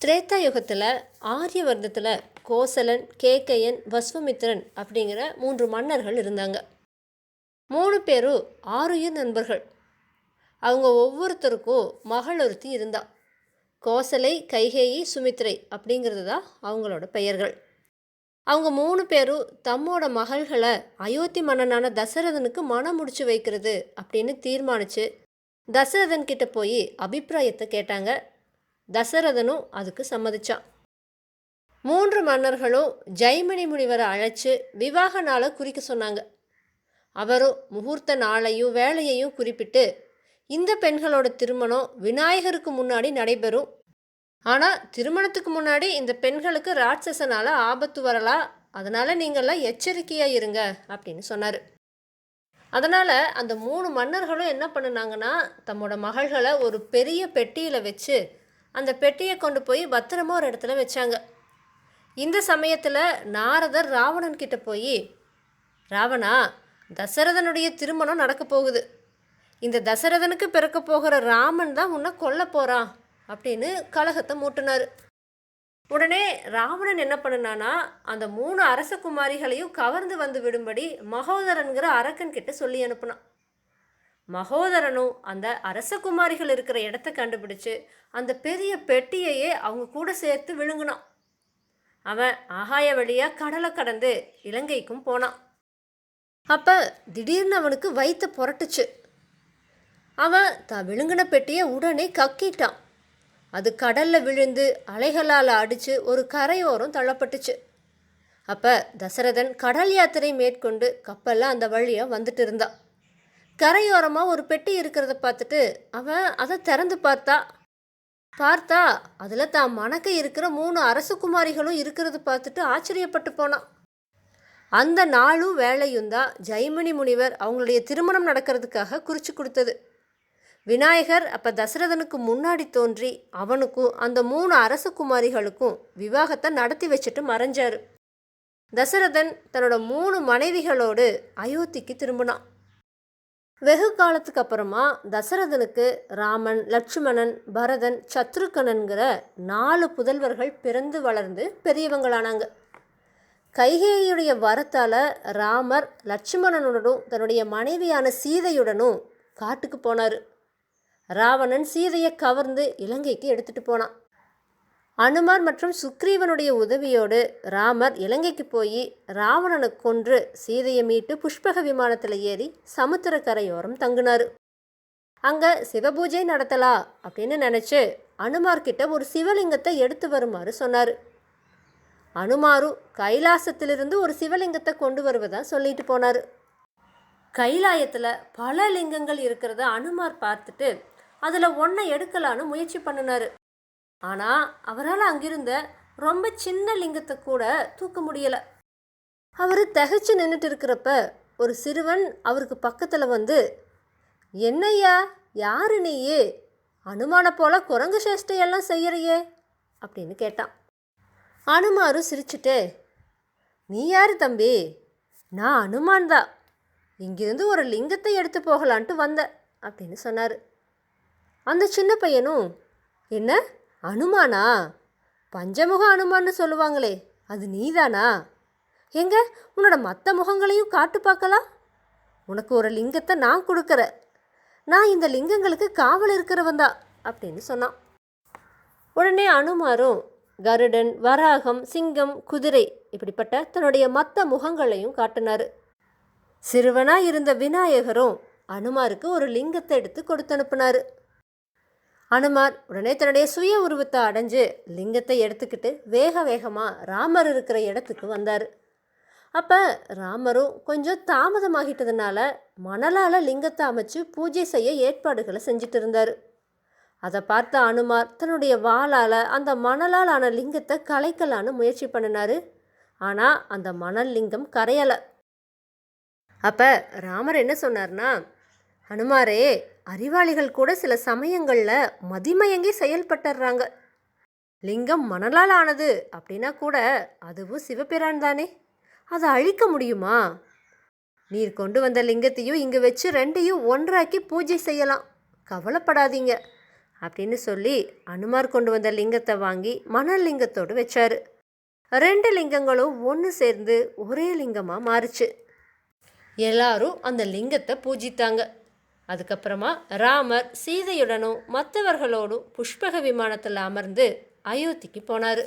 திரேதா யுகத்தில் ஆரியவர்த்தத்தில் கோசலன் கேக்கையன் வஸ்வமித்திரன் அப்படிங்கிற மூன்று மன்னர்கள் இருந்தாங்க. மூணு பேரும் ஆறுயிர் நண்பர்கள். அவங்க ஒவ்வொருத்தருக்கும் மகள் ஒருத்தி இருந்தா. கோசலை கைகேயி சுமித்ரை அப்படிங்கிறது தான் அவங்களோட பெயர்கள். அவங்க மூணு பேரும் தம்மோட மகள்களை அயோத்தி மன்னனான தசரதனுக்கு மனம் முடிச்சு வைக்கிறது அப்படின்னு தீர்மானிச்சு தசரதன் கிட்ட போய் அபிப்பிராயத்தை கேட்டாங்க. தசரதனும் அதுக்கு சம்மதிச்சான். மூன்று மன்னர்களும் ஜெய்மணி முனிவரை அழைச்சு விவாக நாளை குறிக்க சொன்னாங்க. அவரும் முகூர்த்த நாளையும் வேலையையும் குறிப்பிட்டு இந்த பெண்களோட திருமணம் விநாயகருக்கு முன்னாடி நடைபெறும். ஆனால் திருமணத்துக்கு முன்னாடி இந்த பெண்களுக்கு ராட்சசனால் ஆபத்து வரலாம் அதனால் நீங்கள்லாம் எச்சரிக்கையாக இருங்க அப்படின்னு சொன்னார். அதனால் அந்த மூணு மன்னர்களும் என்ன பண்ணுனாங்கன்னா தம்மோட மகள்களை ஒரு பெரிய பெட்டியில் வச்சு அந்த பெட்டியை கொண்டு போய் பத்திரமா ஒரு இடத்துல வச்சாங்க. இந்த சமயத்தில் நாரதர் ராவணன் கிட்ட போய் ராவணா தசரதனுடைய திருமணம் நடக்க போகுது. இந்த தசரதனுக்கு பிறக்க போகிற ராமன் தான் உன்னை கொல்ல போகிறான் அப்படின்னு கலகத்தை மூட்டினார். உடனே ராவணன் என்ன பண்ணுனானா அந்த மூணு அரச குமாரிகளையும் கவர்ந்து வந்து விடும்படி மகோதரன்கிற அரக்கன் கிட்ட சொல்லி அனுப்புனான். மகோதரனும் அந்த அரச குமாரிகள் இருக்கிற இடத்த கண்டுபிடிச்சு அந்த பெரிய பெட்டியையே அவங்க கூட சேர்த்து விழுங்கினான். அவன் ஆகாய வழியாக கடலை கடந்து இலங்கைக்கும் போனான். அப்போ திடீர்னு அவனுக்கு வயிற்று புரட்டுச்சு. அவன் தான் விழுங்கின பெட்டியை உடனே கக்கிட்டான். அது கடலில் விழுந்து அலைகளால் அடித்து ஒரு கரையோரம் தள்ளப்பட்டுச்சு. அப்போ தசரதன் கடல் யாத்திரை மேற்கொண்டு கப்பலில் அந்த வழியாக வந்துட்டு இருந்தான். கரையோரமாக ஒரு பெட்டி இருக்கிறத பார்த்துட்டு அவன் அதை திறந்து பார்த்தா பார்த்தா அதில் தான் மணக்க இருக்கிற மூணு அரசகுமாரிகளும் இருக்கிறத பார்த்துட்டு ஆச்சரியப்பட்டு போனான். அந்த நாளும் வேலையும் தான் ஜெய்மணி முனிவர் அவங்களுடைய திருமணம் நடக்கிறதுக்காக குறித்து கொடுத்தது. விநாயகர் அப்போ தசரதனுக்கு முன்னாடி தோன்றி அவனுக்கும் அந்த மூணு அரசகுமாரிகளுக்கும் விவாகத்தை நடத்தி வச்சுட்டு மறைஞ்சார். தசரதன் தன்னோட மூணு மனைவிகளோடு அயோத்திக்கு திரும்பினான். வெகு காலத்துக்கு அப்புறமா தசரதனுக்கு ராமன் லட்சுமணன் பரதன் சத்ருகனன்கிற நாலு புதல்வர்கள் பிறந்து வளர்ந்து பெரியவங்களானாங்க. கைகேயுடைய வரத்தால் ராமர் லட்சுமணனுடனும் தன்னுடைய மனைவியான சீதையுடனும் காட்டுக்கு போனார். ராவணன் சீதையை கவர்ந்து இலங்கைக்கு எடுத்துகிட்டு போனான். அனுமார் மற்றும் சுக்ரீவனுடைய உதவியோடு ராமர் இலங்கைக்கு போய் ராவணனை கொன்று சீதையை மீட்டு புஷ்பக விமானத்தில் ஏறி சமுத்திர கரையோரம் தங்கினார். அங்கே சிவபூஜை நடத்தலாம் அப்படின்னு நினச்சி அனுமார்கிட்ட ஒரு சிவலிங்கத்தை எடுத்து வருமாறு சொன்னார். அனுமாரும் கைலாசத்திலிருந்து ஒரு சிவலிங்கத்தை கொண்டு வருவதா சொல்லிட்டு போனார். கைலாயத்தில் பல லிங்கங்கள் இருக்கிறத அனுமார் பார்த்துட்டு அதில் ஒன்றை எடுக்கலான்னு முயற்சி பண்ணினார். ஆனால் அவரால் அங்கிருந்த ரொம்ப சின்ன லிங்கத்தை கூட தூக்க முடியலை. அவர் தகைச்சு நின்றுட்டு இருக்கிறப்ப ஒரு சிறுவன் அவருக்கு பக்கத்தில் வந்து என்னய்யா யாரு நீயே? அனுமான போல குரங்கு சேஷ்டையெல்லாம் செய்யறியே? அப்படின்னு கேட்டான். அனுமாரு சிரிச்சுட்டு நீ யார் தம்பி? நான் அனுமான் தான். இங்கிருந்து ஒரு லிங்கத்தை எடுத்து போகலான்ட்டு வந்தேன் அப்படின்னு சொன்னார். அந்த சின்ன பையனும் என்ன? அனுமானா? பஞ்சமுக அனுமான்னு சொல்லுவாங்களே அது நீதானா? எங்க? உன்னோட மற்ற முகங்களையும் காட்டு பார்க்கலாம். உனக்கு ஒரு லிங்கத்தை நான் கொடுக்குறேன். நான் இந்த லிங்கங்களுக்கு காவல் இருக்கிறவன் தான் அப்படின்னு சொன்னான். உடனே அனுமாரும் கருடன் வராகம் சிங்கம் குதிரை இப்படிப்பட்ட தன்னுடைய மற்ற முகங்களையும் காட்டினார். சிறுவனாக இருந்த விநாயகரும் அனுமாருக்கு ஒரு லிங்கத்தை எடுத்து கொடுத்து அனுப்பினார் அனுமார் உடனே தன்னுடைய சுய உருவத்தை அடைஞ்சு லிங்கத்தை எடுத்துக்கிட்டு வேக வேகமாக ராமர் இருக்கிற இடத்துக்கு வந்தார். அப்போ ராமரும் கொஞ்சம் தாமதமாகிட்டதுனால மணலால் லிங்கத்தை அமைச்சு பூஜை செய்ய ஏற்பாடுகளை செஞ்சுட்டு இருந்தார். அதை பார்த்த அனுமார் தன்னுடைய வாளால் அந்த மணலால் ஆன லிங்கத்தை கலைக்கலான்னு முயற்சி பண்ணினார். ஆனால் அந்த மணல் லிங்கம் கரையலை. அப்போ ராமர் என்ன சொன்னார்னா அனுமாரே அறிவாளிகள் கூட சில சமயங்களில் மதிமயங்கி செயல்பட்டுறாங்க. லிங்கம் மணலால் ஆனது அப்படின்னா கூட அதுவும் சிவபிரான் தானே? அதை அழிக்க முடியுமா? நீர் கொண்டு வந்த லிங்கத்தையும் இங்கே வச்சு ரெண்டையும் ஒன்றாக்கி பூஜை செய்யலாம். கவலைப்படாதீங்க அப்படின்னு சொல்லி அனுமார் கொண்டு வந்த லிங்கத்தை வாங்கி மணல் லிங்கத்தோடு வச்சார். ரெண்டு லிங்கங்களும் ஒன்று சேர்ந்து ஒரே லிங்கமாக மாறுச்சு. எல்லாரும் அந்த லிங்கத்தை பூஜித்தாங்க. அதுக்கப்புறமா ராமர் சீதையுடனும் மற்றவர்களோடும் புஷ்பக விமானத்தில் அமர்ந்து அயோத்திக்கு போனார்.